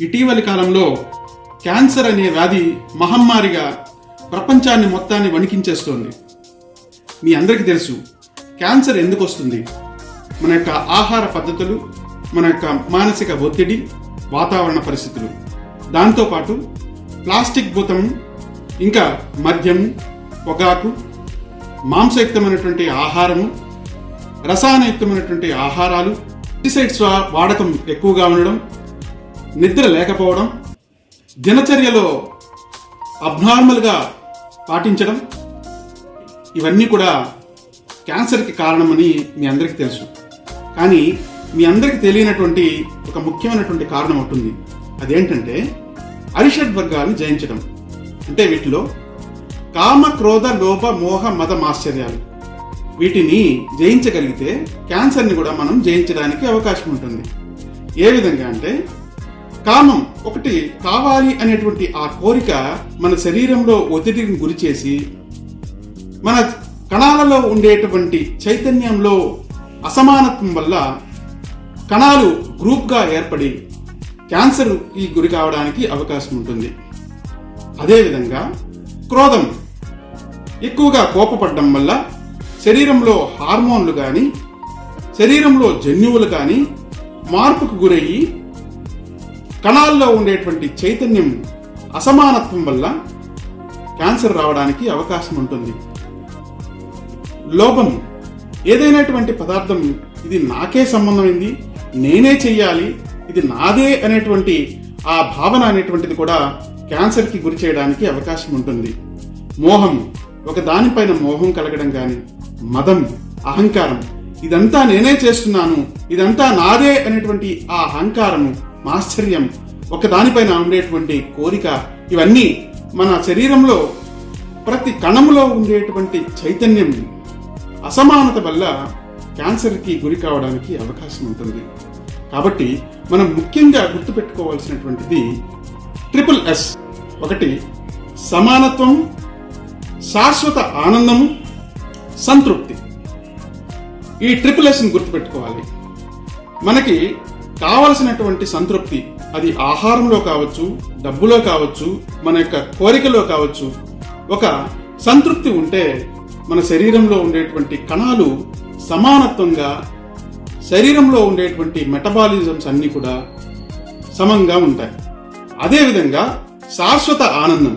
ఇటీవలి కాలంలో క్యాన్సర్ అనే వ్యాధి మహమ్మారిగా ప్రపంచాన్ని మొత్తాన్ని వణికించేస్తోంది. మీ అందరికీ తెలుసు క్యాన్సర్ ఎందుకు వస్తుంది? మన యొక్క ఆహార పద్ధతులు మన యొక్క మానసిక ఒత్తిడి వాతావరణ పరిస్థితులు. దాంతోపాటు ప్లాస్టిక్ భూతం ఇంకా మద్యం పొగాకు మాంసయుక్తమైనటువంటి ఆహారము రసాయనయుక్తమైనటువంటి ఆహారాలు పెస్టిసైడ్స్ వాడకం ఎక్కువగా ఉండడం నిద్ర లేకపోవడం దినచర్యలో అబ్నార్మల్గా పాటించడం ఇవన్నీ కూడా క్యాన్సర్కి కారణమని మీ అందరికీ తెలుసు. కానీ మీ అందరికీ తెలియనటువంటి ఒక ముఖ్యమైనటువంటి కారణం ఉంటుంది అదేంటంటే అరిషడ్ వర్గాన్ని జయించడం. అంటే వీటిలో కామ క్రోధ లోభ మోహ మద మాశ్చర్యాలు. వీటిని జయించగలిగితే క్యాన్సర్ని కూడా మనం జయించడానికి అవకాశం ఉంటుంది. ఏ విధంగా అంటే కామం ఒకటి కావాలి అనేటువంటి ఆ కోరిక మన శరీరంలో ఒత్తిడిని గురి చేసి మన కణాలలో ఉండేటువంటి చైతన్యంలో అసమానత్వం వల్ల కణాలు గ్రూప్గా ఏర్పడి క్యాన్సర్ ఈ గురి కావడానికి అవకాశం ఉంటుంది. అదేవిధంగా క్రోధం ఎక్కువగా కోపపడడం వల్ల శరీరంలో హార్మోన్లు కానీ శరీరంలో జన్యువులు కానీ మార్పుకు గురయ్యి కణాల్లో ఉండేటువంటి చైతన్యం అసమానత్వం వల్ల క్యాన్సర్ రావడానికి అవకాశం ఉంటుంది. లోపం ఏదైనటువంటి పదార్థం ఇది నాకే సంబంధమైంది నేనే చెయ్యాలి ఇది నాదే అనేటువంటి ఆ భావన అనేటువంటిది కూడా క్యాన్సర్కి గురి చేయడానికి అవకాశం ఉంటుంది. మోహం ఒక దానిపైన మోహం కలగడం కానీ మదం అహంకారం ఇదంతా నేనే చేస్తున్నాను ఇదంతా నాదే అనేటువంటి ఆ అహంకారము ఆశ్చర్యం ఒకదానిపైన ఉండేటువంటి కోరిక. ఇవన్నీ మన శరీరంలో ప్రతి కణంలో ఉండేటువంటి చైతన్యం అసమానత వల్ల క్యాన్సర్కి గురి కావడానికి అవకాశం ఉంటుంది. కాబట్టి మనం ముఖ్యంగా గుర్తుపెట్టుకోవాల్సినటువంటిది ట్రిపుల్ ఎస్. ఒకటి సమానత్వం శాశ్వత ఆనందము సంతృప్తి. ఈ ట్రిపుల్ ఎస్ని గుర్తుపెట్టుకోవాలి. మనకి కావలసినటువంటి సంతృప్తి అది ఆహారంలో కావచ్చు డబ్బులో కావచ్చు మన యొక్క కోరికలో కావచ్చు. ఒక సంతృప్తి ఉంటే మన శరీరంలో ఉండేటువంటి కణాలు సమానత్వంగా శరీరంలో ఉండేటువంటి మెటబాలిజమ్స్ అన్నీ కూడా సమంగా ఉంటాయి. అదేవిధంగా శాశ్వత ఆనందం.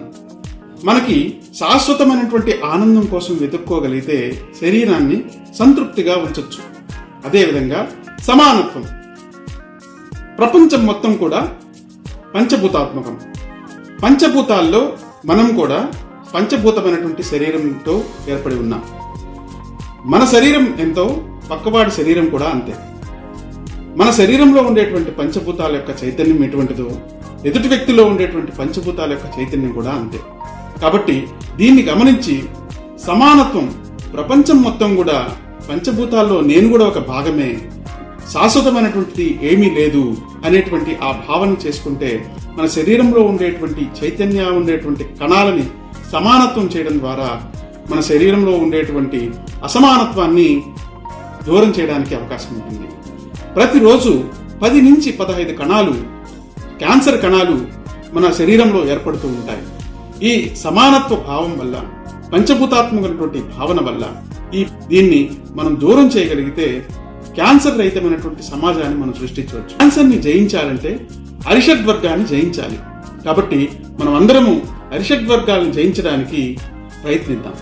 మనకి శాశ్వతమైనటువంటి ఆనందం కోసం వెతుక్కోగలిగితే శరీరాన్ని సంతృప్తిగా ఉంచవచ్చు అదేవిధంగా సమానత్వం. ప్రపంచం మొత్తం కూడా పంచభూతాత్మకం. పంచభూతాల్లో మనం కూడా పంచభూతమైనటువంటి శరీరంతో ఏర్పడి ఉన్నాం. మన శరీరం ఎంతో పక్కవాడి శరీరం కూడా అంతే. మన శరీరంలో ఉండేటువంటి పంచభూతాల యొక్క చైతన్యం ఎటువంటిదో ఎదుటి వ్యక్తిలో ఉండేటువంటి పంచభూతాల యొక్క చైతన్యం కూడా అంతే. కాబట్టి దీన్ని గమనించి సమానత్వం ప్రపంచం మొత్తం కూడా పంచభూతాల్లో నేను కూడా ఒక భాగమే శాశ్వతమైనటువంటిది ఏమీ లేదు అనేటువంటి ఆ భావన చేసుకుంటే మన శరీరంలో ఉండేటువంటి చైతన్య ఉండేటువంటి కణాలని సమానత్వం చేయడం ద్వారా మన శరీరంలో ఉండేటువంటి అసమానత్వాన్ని దూరం చేయడానికి అవకాశం ఉంటుంది. ప్రతిరోజు పది నుంచి పదహైదు కణాలు క్యాన్సర్ కణాలు మన శరీరంలో ఏర్పడుతూ ఉంటాయి. ఈ సమానత్వ భావం వల్ల పంచభూతాత్మకమైనటువంటి భావన వల్ల ఈ దీన్ని మనం దూరం చేయగలిగితే క్యాన్సర్ రహితమైనటువంటి సమాజాన్ని మనం సృష్టించవచ్చు. క్యాన్సర్ని జయించాలంటే అరిషడ్ వర్గాన్ని జయించాలి. కాబట్టి మనం అందరము అరిషడ్ వర్గాలను జయించడానికి ప్రయత్నిద్దాం.